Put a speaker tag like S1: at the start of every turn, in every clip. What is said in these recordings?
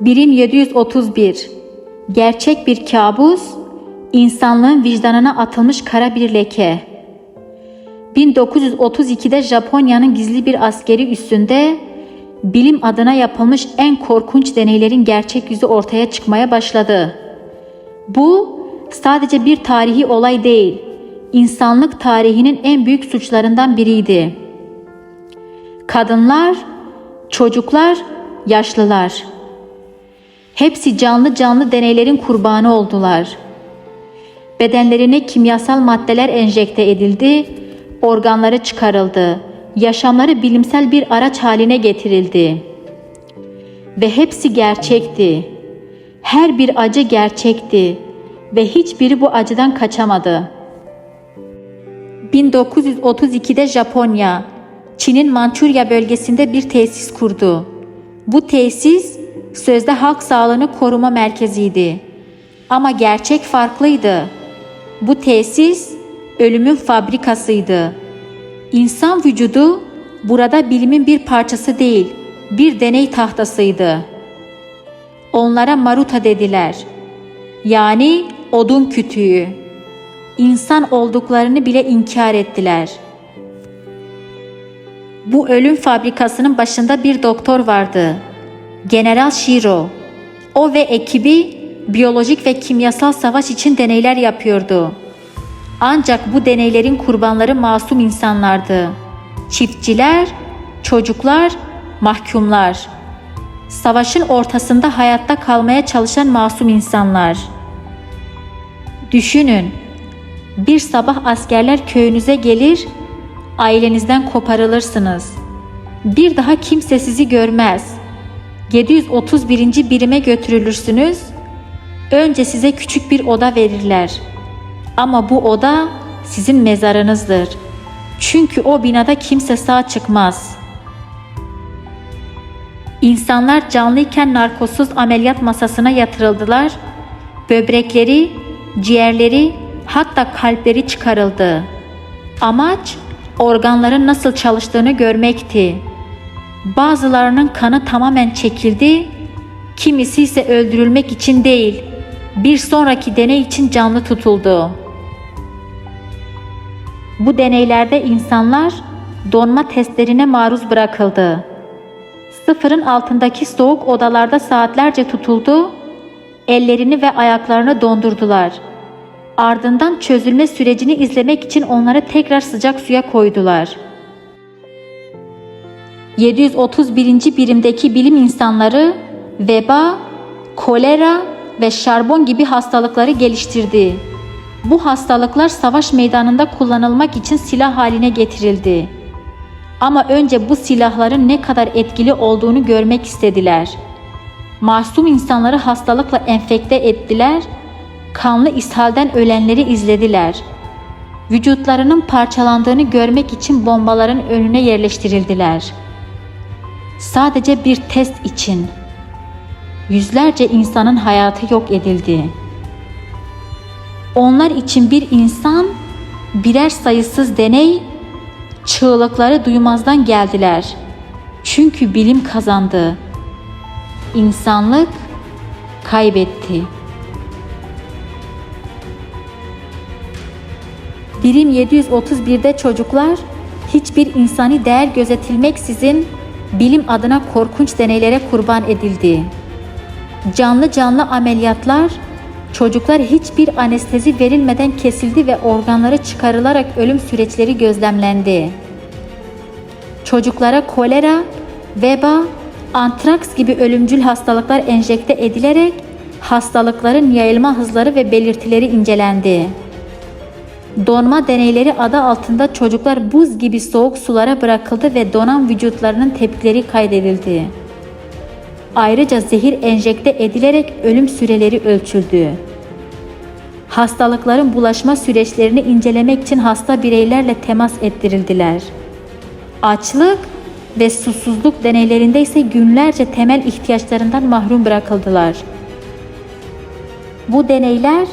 S1: Birim 731 Gerçek bir kabus, insanlığın vicdanına atılmış kara bir leke. 1932'de Japonya'nın gizli bir askeri üssünde bilim adına yapılmış en korkunç deneylerin gerçek yüzü ortaya çıkmaya başladı. Bu sadece bir tarihi olay değil, insanlık tarihinin en büyük suçlarından biriydi. Kadınlar, çocuklar, yaşlılar. Hepsi canlı canlı deneylerin kurbanı oldular. Bedenlerine kimyasal maddeler enjekte edildi, organları çıkarıldı, yaşamları bilimsel bir araç haline getirildi. Ve hepsi gerçekti. Her bir acı gerçekti ve hiçbiri bu acıdan kaçamadı. 1932'de Japonya, Çin'in Mançurya bölgesinde bir tesis kurdu. Bu tesis sözde halk sağlığını koruma merkeziydi. Ama gerçek farklıydı. Bu tesis ölümün fabrikasıydı. İnsan vücudu burada bilimin bir parçası değil, bir deney tahtasıydı. Onlara maruta dediler. Yani odun kütüğü. İnsan olduklarını bile inkar ettiler. Bu ölüm fabrikasının başında bir doktor vardı. General Shiro. O ve ekibi biyolojik ve kimyasal savaş için deneyler yapıyordu. Ancak bu deneylerin kurbanları masum insanlardı. Çiftçiler, çocuklar, mahkumlar. Savaşın ortasında hayatta kalmaya çalışan masum insanlar. Düşünün. Bir sabah askerler köyünüze gelir, ailenizden koparılırsınız. Bir daha kimse sizi görmez. 731. birime götürülürsünüz. Önce size küçük bir oda verirler. Ama bu oda sizin mezarınızdır. Çünkü o binada kimse sağ çıkmaz. İnsanlar canlıyken narkozsuz ameliyat masasına yatırıldılar. Böbrekleri, ciğerleri, hatta kalpleri çıkarıldı. Amaç organların nasıl çalıştığını görmekti. Bazılarının kanı tamamen çekildi, kimisi ise öldürülmek için değil, bir sonraki deney için canlı tutuldu. Bu deneylerde insanlar donma testlerine maruz bırakıldı. Sıfırın altındaki soğuk odalarda saatlerce tutuldu, ellerini ve ayaklarını dondurdular. Ardından çözülme sürecini izlemek için onları tekrar sıcak suya koydular. 731. birimdeki bilim insanları veba, kolera ve şarbon gibi hastalıkları geliştirdi. Bu hastalıklar savaş meydanında kullanılmak için silah haline getirildi. Ama önce bu silahların ne kadar etkili olduğunu görmek istediler. Masum insanları hastalıkla enfekte ettiler, kanlı ishalden ölenleri izlediler. Vücutlarının parçalandığını görmek için bombaların önüne yerleştirildiler. Sadece bir test için yüzlerce insanın hayatı yok edildi. Onlar için bir insan, birer sayısız deney, çığlıkları duymazdan geldiler. Çünkü bilim kazandı. İnsanlık kaybetti. Birim 731'de çocuklar hiçbir insani değer gözetilmeksizin bilim adına korkunç deneylere kurban edildi. Canlı canlı ameliyatlar, çocuklar hiçbir anestezi verilmeden kesildi ve organları çıkarılarak ölüm süreçleri gözlemlendi. Çocuklara kolera, veba, antraks gibi ölümcül hastalıklar enjekte edilerek hastalıkların yayılma hızları ve belirtileri incelendi. Donma deneyleri adı altında çocuklar buz gibi soğuk sulara bırakıldı ve donan vücutlarının tepkileri kaydedildi. Ayrıca zehir enjekte edilerek ölüm süreleri ölçüldü. Hastalıkların bulaşma süreçlerini incelemek için hasta bireylerle temas ettirildiler. Açlık ve susuzluk deneylerinde ise günlerce temel ihtiyaçlarından mahrum bırakıldılar. Bu deneyler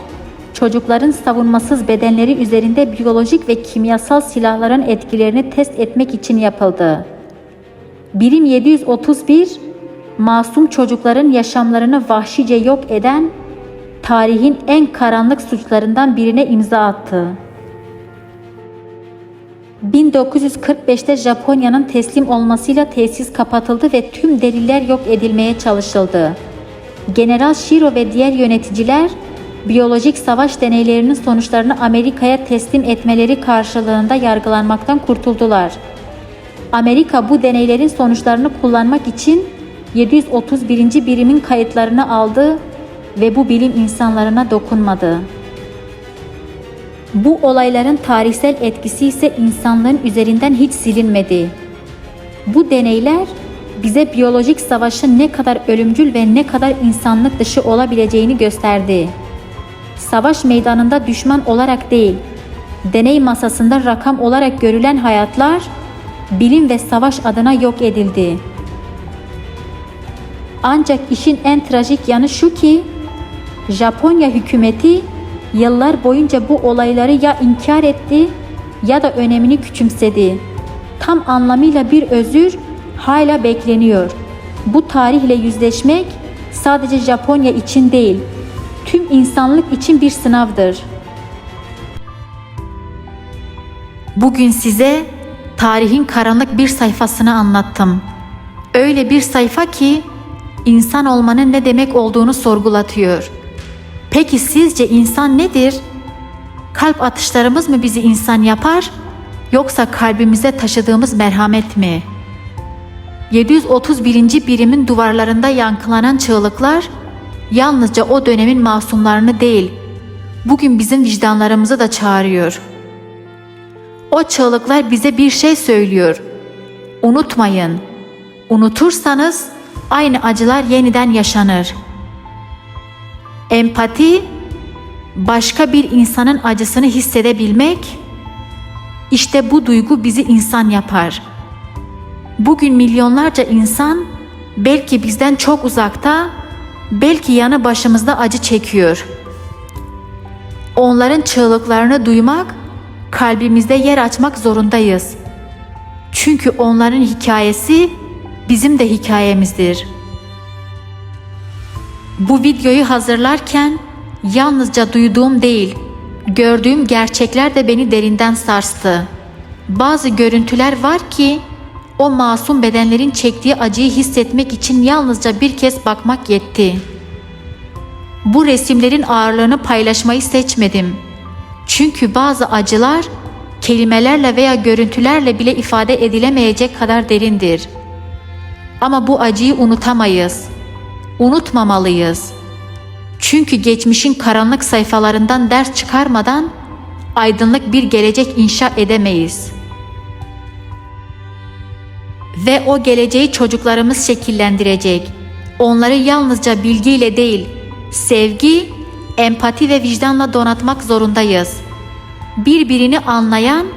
S1: çocukların savunmasız bedenleri üzerinde biyolojik ve kimyasal silahların etkilerini test etmek için yapıldı. Birim 731 masum çocukların yaşamlarını vahşice yok eden tarihin en karanlık suçlarından birine imza attı. 1945'te Japonya'nın teslim olmasıyla tesis kapatıldı ve tüm deliller yok edilmeye çalışıldı. General Shiro ve diğer yöneticiler biyolojik savaş deneylerinin sonuçlarını Amerika'ya teslim etmeleri karşılığında yargılanmaktan kurtuldular. Amerika bu deneylerin sonuçlarını kullanmak için 731. birimin kayıtlarını aldı ve bu bilim insanlarına dokunmadı. Bu olayların tarihsel etkisi ise insanlığın üzerinden hiç silinmedi. Bu deneyler bize biyolojik savaşın ne kadar ölümcül ve ne kadar insanlık dışı olabileceğini gösterdi. Savaş meydanında düşman olarak değil, deney masasında rakam olarak görülen hayatlar bilim ve savaş adına yok edildi. Ancak işin en trajik yanı şu ki Japonya hükümeti yıllar boyunca bu olayları ya inkar etti ya da önemini küçümsedi. Tam anlamıyla bir özür hala bekleniyor. Bu tarihle yüzleşmek sadece Japonya için değil, tüm insanlık için bir sınavdır. Bugün size tarihin karanlık bir sayfasını anlattım. Öyle bir sayfa ki insan olmanın ne demek olduğunu sorgulatıyor. Peki sizce insan nedir? Kalp atışlarımız mı bizi insan yapar yoksa kalbimize taşıdığımız merhamet mi? 731. birimin duvarlarında yankılanan çığlıklar yalnızca o dönemin masumlarını değil, bugün bizim vicdanlarımızı da çağırıyor. O çığlıklar bize bir şey söylüyor. Unutmayın. Unutursanız aynı acılar yeniden yaşanır. Empati başka bir insanın acısını hissedebilmek işte bu duygu bizi insan yapar. Bugün milyonlarca insan belki bizden çok uzakta, belki yanı başımızda acı çekiyor. Onların çığlıklarını duymak, kalbimizde yer açmak zorundayız. Çünkü onların hikayesi bizim de hikayemizdir. Bu videoyu hazırlarken yalnızca duyduğum değil, gördüğüm gerçekler de beni derinden sarstı. Bazı görüntüler var ki o masum bedenlerin çektiği acıyı hissetmek için yalnızca bir kez bakmak yetti. Bu resimlerin ağırlığını paylaşmayı seçmedim. Çünkü bazı acılar kelimelerle veya görüntülerle bile ifade edilemeyecek kadar derindir. Ama bu acıyı unutamayız. Unutmamalıyız. Çünkü geçmişin karanlık sayfalarından ders çıkarmadan aydınlık bir gelecek inşa edemeyiz. Ve o geleceği çocuklarımız şekillendirecek. Onları yalnızca bilgiyle değil, sevgi, empati ve vicdanla donatmak zorundayız. Birbirini anlayan,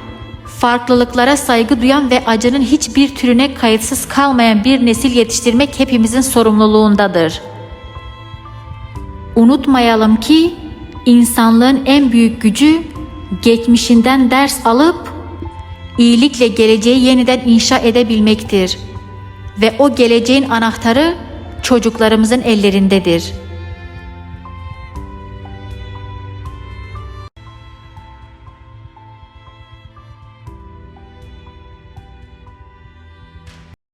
S1: farklılıklara saygı duyan ve acının hiçbir türüne kayıtsız kalmayan bir nesil yetiştirmek hepimizin sorumluluğundadır. Unutmayalım ki insanlığın en büyük gücü geçmişinden ders alıp iyilikle geleceği yeniden inşa edebilmektir. Ve o geleceğin anahtarı çocuklarımızın ellerindedir.''